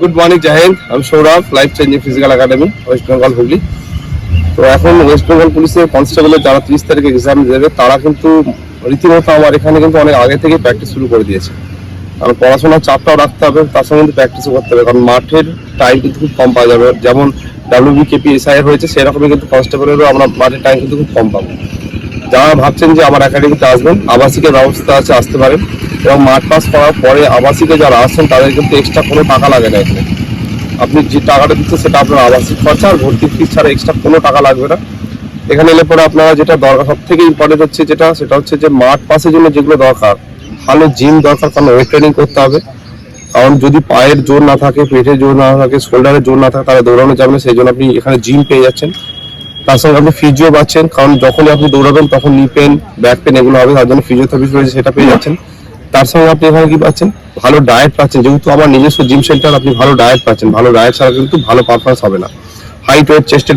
Good morning Zahed আমি Sourav life changing physical academy west Bengal Hooghly. তো এখন West Bengal পুলিশের কনস্টেবলের যারা তিরিশ তারিখে এক্সাম দেবে, তারা কিন্তু রীতিমতো আমার এখানে কিন্তু অনেক আগে থেকে প্র্যাকটিস শুরু করে দিয়েছে। কারণ পড়াশোনার চাপটাও রাখতে হবে, তার সঙ্গে কিন্তু প্র্যাকটিসও করতে হবে। কারণ মাঠের টাইম কিন্তু খুব কম পাওয়া যাবে। যেমন ডাব্লিউবি কেপি এসআই হয়েছে, সেরকমই কিন্তু কনস্টেবলেরও আমরা মাঠের টাইম কিন্তু খুব কম পাবো। যারা ভাবছেন যে আমার একাডেমিতে আসবেন, আবাসিকের ব্যবস্থা আছে, আসতে পারেন। এবং মাঠ পাস করার পরে আবাসিকে যারা আসছেন, তাদের কিন্তু এক্সট্রা কোনো টাকা লাগে না এখানে। আপনি যে টাকাটা দিচ্ছেন, সেটা আপনার আবাসিক খরচা আর ভর্তি ফিস ছাড়া এক্সট্রা কোনো টাকা লাগবে না। এখানে এলে পরে আপনারা যেটা দরকার সব থেকে ইম্পর্টেন্ট হচ্ছে যেটা, সেটা হচ্ছে যে মাঠ পাসের জন্য যেগুলো দরকার, ভালো জিম দরকার, কারণ ওয়েট ট্রেনিং করতে হবে। কারণ যদি পায়ের জোর না থাকে, পেটের জোর না থাকে শোল্ডারের জোর না থাকে, তাহলে দৌড়ানো যাবে না, সেই জন্য আপনি এখানে জিম পেয়ে যাচ্ছেন। তার সঙ্গে আপনি ফিজিও পাচ্ছেন, কারণ যখনই আপনি দৌড়াবেন, তখন নি পেন ব্যাক পেন এগুলো হবে, তার জন্য ফিজিওথেরাপি রয়েছে, সেটা পেয়ে যাচ্ছেন। তার সঙ্গে আপনি এখানে কি পাচ্ছেন? ভালো ডায়েট পাচ্ছেন। যেহেতু আমার নিজস্ব জিম সেন্টার আপনি ভালো ডায়েট পাচ্ছেন। ভালো ডায়েট ছাড়া কিন্তু ভালো পারফরমেন্স হবে না। হাইট ওয়েট চেস্টের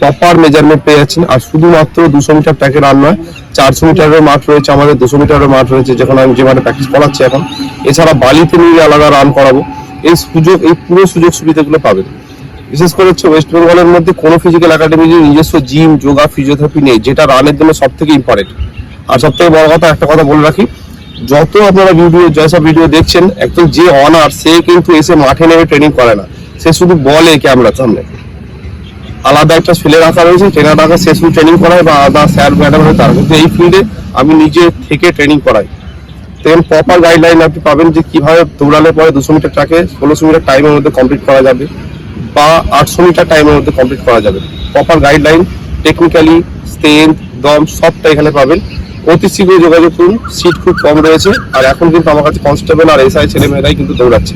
প্রপার মেজারমেন্ট পেয়ে যাচ্ছেন। আর শুধুমাত্র দুশো মিটার ট্র্যাকে রান নয়, চারশো মিটারের মাঠ রয়েছে আমাদের, দুশো মিটারের মাঠ রয়েছে, যেখানে আমি যেখানে প্র্যাকটিস করাচ্ছি এখন। এছাড়া বালিতে নিয়ে আলাদা রান করাবো। এই সুযোগ, এই পুরো সুযোগ সুবিধাগুলো পাবেন। বিশেষ করে হচ্ছে ওয়েস্ট বেঙ্গলের মধ্যে কোনো ফিজিক্যাল একাডেমি নিজস্ব জিম যোগা ফিজিওথেরাপি নেই, যেটা রানের জন্য সব থেকে ইম্পর্টেন্ট আর সব থেকে বড় কথা, একটা কথা বলে রাখি যত আপনারা ভিডিও যেসব ভিডিও দেখছেন, একদম যে অনার সে কিন্তু এসে মাঠে নেমে ট্রেনিং করে না। সে শুধু বলে ক্যামেরার সামনে। আলাদা একটা ফিলে রাখা রয়েছে ট্রেনার রাখা সে শুধু ট্রেনিং করায় বা আলাদা স্যার ম্যাডাম হয় তার। কিন্তু এই ফিল্ডে আমি নিজে থেকে ট্রেনিং করাই। দেখেন প্রপার গাইডলাইন আপনি পাবেন যে কীভাবে দৌড়ালে পরে দুশো মিটার ট্রাকে ষোলোশো মিটার টাইমের মধ্যে কমপ্লিট করা যাবে বা আটশো মিটার টাইমের মধ্যে কমপ্লিট করা যাবে। প্রপার গাইডলাইন টেকনিক্যালি স্ট্রেংথ দম, সবটা এখানে পাবেন। অতি শীঘ্র যোগাযোগ করুন সিট খুব কম রয়েছে, আর এখন কিন্তু আমার কাছে কনস্টেবল আর এসআই ছেলে মেয়েরাই কিন্তু দৌড়াচ্ছে।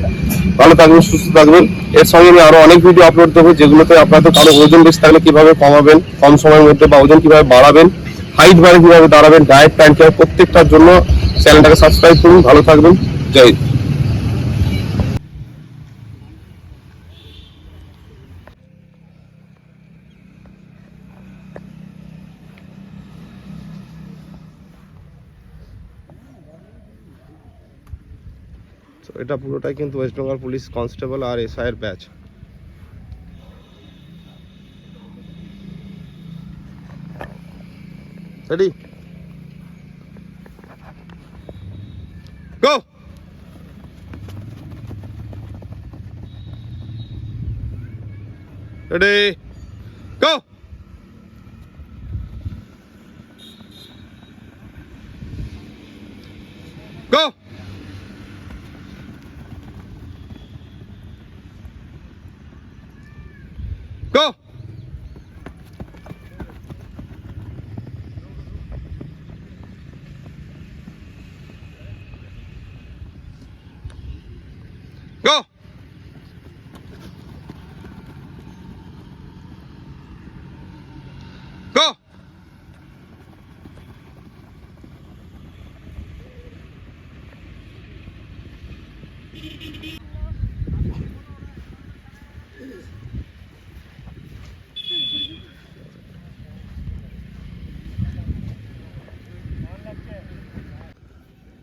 ভালো থাকবেন, সুস্থ থাকবেন। এর সঙ্গে আমি আরও অনেক ভিডিও আপলোড দেবো, যেগুলোতে আপনাদের কারও ওজন বেশি থাকলে কীভাবে কমাবেন, কম সময়ের মধ্যে বা ওজন কীভাবে বাড়াবেন হাইট বাড়ে কীভাবে দাঁড়াবেন ডায়েট প্যান্ট প্রত্যেকটার জন্য চ্যানেলটাকে সাবস্ক্রাইব করুন। ভালো থাকবেন, জয় তো এটা পুরোটাই কিন্তু ওয়েস্ট বেঙ্গল পুলিশ কনস্টেবল আর এসআই এর batch ready go ready go go Go!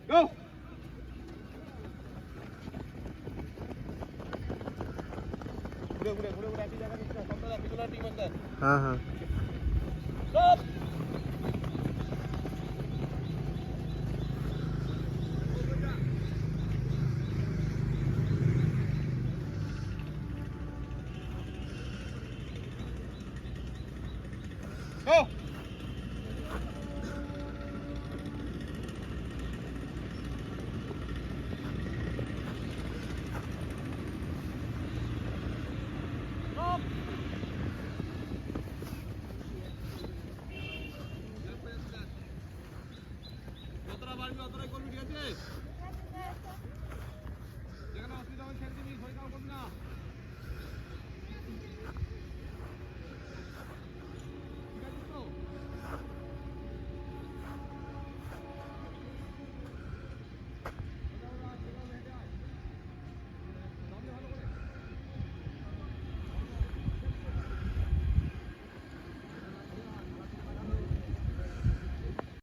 Go! হ্যাঁ হ্যাঁ Go! Up!